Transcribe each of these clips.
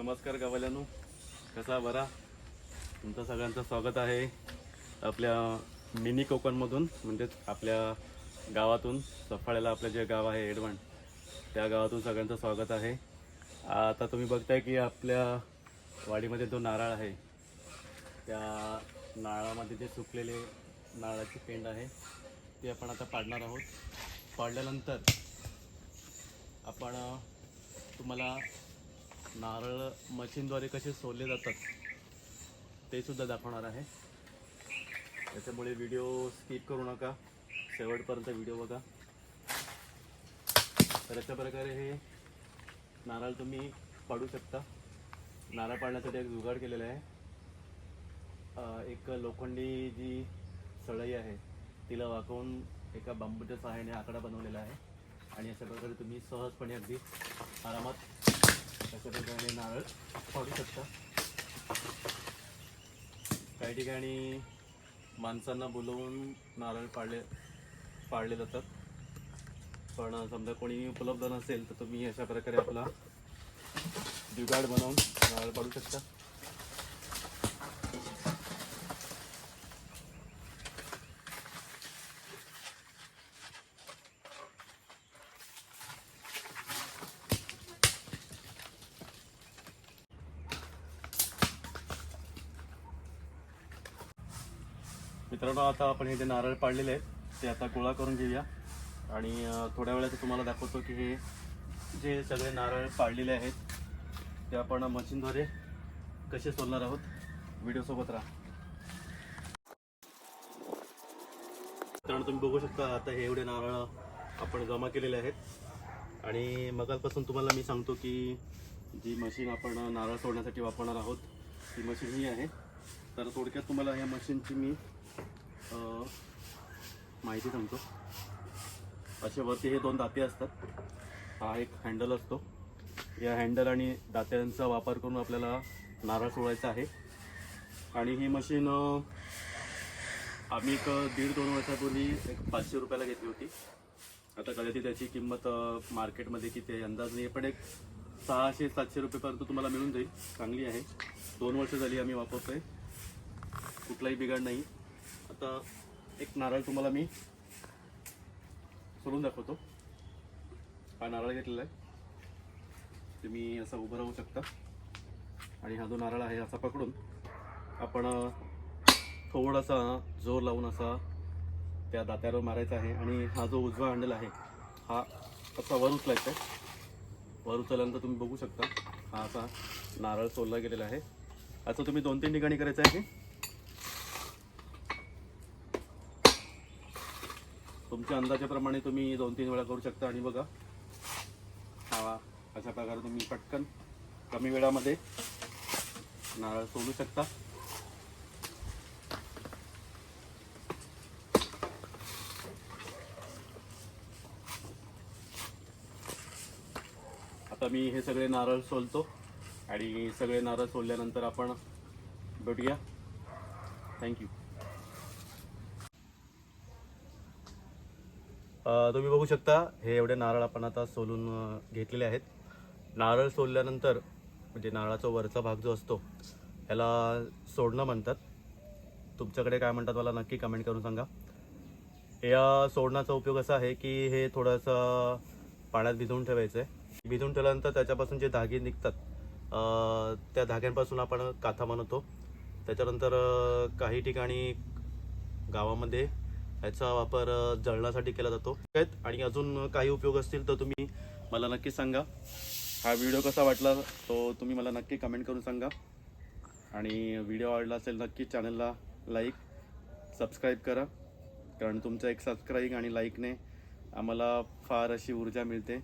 नमस्कार गावाल्यानो. कसा बरा? तुमचं सगळ्यांचं स्वागत आहे आपल्या मिनी कोकणमधून म्हणजेच आपल्या गावातून सफाळ्याला आपलं जे गाव आहे एडवण त्या गावातून सगळ्यांचं स्वागत आहे. आता तुम्ही बघताय की आपल्या वाडीमध्ये जो नारळ आहे त्या नारळामध्ये जे सुकलेले नारळाची पेंड आहे ते आपण आता पाडणार आहोत. पाडल्यानंतर आपण तुम्हाला नारळ मशीनद्वारे कसे सोडले जातात ते सुद्धा दाखवणार आहे. त्याच्यामुळे व्हिडिओ स्किप करू नका. शेवटपर्यंत व्हिडिओ बघा. तर अशा प्रकारे हे नारळ तुम्ही पाडू शकता. नारळ पाडण्यासाठी एक जुगाड केलेला आहे. एक लोखंडी जी सळई आहे तिला वाकवून एका बांबूच्या सहाय्याने आकडा बनवलेला आहे. आणि अशा प्रकारे तुम्ही सहजपणे अगदी आरामात अशा प्रकारे नारळ पाडू शकता काही ठिकाणी माणसांना बोलवून नारळ पाडले पाडले जातात. पण समजा कोणी उपलब्ध नसेल तर तुम्ही अशा प्रकारे आपला जुगाड बनवून नारळ पाडू शकता मित्रांनो आता आपण हे जे नारळ पाडलेले आहेत ते आता गोळा करून घेऊया. आणि थोड्या वेळात तुम्हाला दाखवतो की हे जे सगळे नारळ पाडलेले आहेत ते आपण मशीनद्वारे कसे सोलणार आहोत. व्हिडिओसोबत राहा. मित्रांनो तुम्ही बघू शकता आता हे एवढे नारळ आपण जमा केलेले आहेत. आणि मगापासून तुम्हाला मी सांगतो की जी मशीन आपण नारळ सोडण्यासाठी वापरणार आहोत ती मशीन ही आहे. तर थोडक्यात तुम्हाला या मशीनची मी माहिती सांगतो. असे वरती हे दोन दाते असतात. हा एक हँडल असतो. या हँडल आणि दात्यांचा वापर करून आपल्याला नारळ सोडायचा आहे. आणि ही मशीन आम्ही एक दीड दोन वर्षापूर्वी एक पाचशे रुपयाला घेतली होती. आता कदाचित त्याची किंमत मार्केटमध्ये किती आहे अंदाज नाही पण एक सहाशे सातशे रुपयेपर्यंत तुम्हाला मिळून जाईल. चांगली आहे. दोन वर्ष झाली आम्ही वापरतोय. कुठलाही बिघाड नाही. आता एक नारळ तुम्हाला मी सोडून दाखवतो. हा नारळ घेतलेला आहे. तुम्ही असं उभं राहू शकता. आणि हा जो नारळ आहे असा पकडून आपण थोडासा जोर लावून असा त्या दात्यावर मारायचा आहे. आणि हा जो उजवा हँडल आहे हा असा वर उचलायचा आहे. वर उचलल्यानंतर तुम्ही बघू शकता हा असा नारळ सोलला गेलेला आहे. असं तुम्ही दोन तीन ठिकाणी करायचं आहे. तुमच्या अंदाजाप्रमाणे तुम्ही दोन तीन वेळा करू शकता. आणि बघा हा अशा प्रकारे तुम्ही पटकन कमी वेळामध्ये नारळ सोलू शकता. आता मी हे सगळे नारळ सोलतो. आणि सगळे नारळ सोलल्यानंतर आपण भेटूया. थँक्यू तुम्ही बघू शकता हे एवढे नारळ आपण आता सोलून घेतलेले आहेत. नारळ सोलल्यानंतर म्हणजे नारळाचा वरचा भाग जो असतो याला सोडणं म्हणतात. तुमच्याकडे काय म्हणतात मला नक्की कमेंट करून सांगा. या सोडण्याचा उपयोग असा आहे की हे थोडंसं पाण्यात भिजवून ठेवायचं आहे भिजवून ठेवल्यानंतर त्याच्यापासून जे धागे निघतात त्या धाग्यांपासून आपण काथा बनवतो. त्याच्यानंतर काही ठिकाणी गावामध्ये याचा वापर जळण्यासाठी जळणासाठी केला जातो. आणि अजून काही उपयोग असतील तर तुम्ही मला नक्की सांगा. हा व्हिडिओ कसा वाटला तो तुम्ही मला नक्की कमेंट करून सांगा. आणि व्हिडिओ आवडला असेल नक्की चॅनलला लाईक सबस्क्राईब करा. कारण तुमचं एक सबस्क्राईब आणि लाईकने आम्हाला फार अशी ऊर्जा मिळते.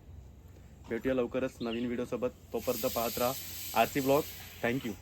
भेटूया लवकरच नवीन व्हिडिओसोबत तोपर्यंत पाहत राहा. R C blog thank you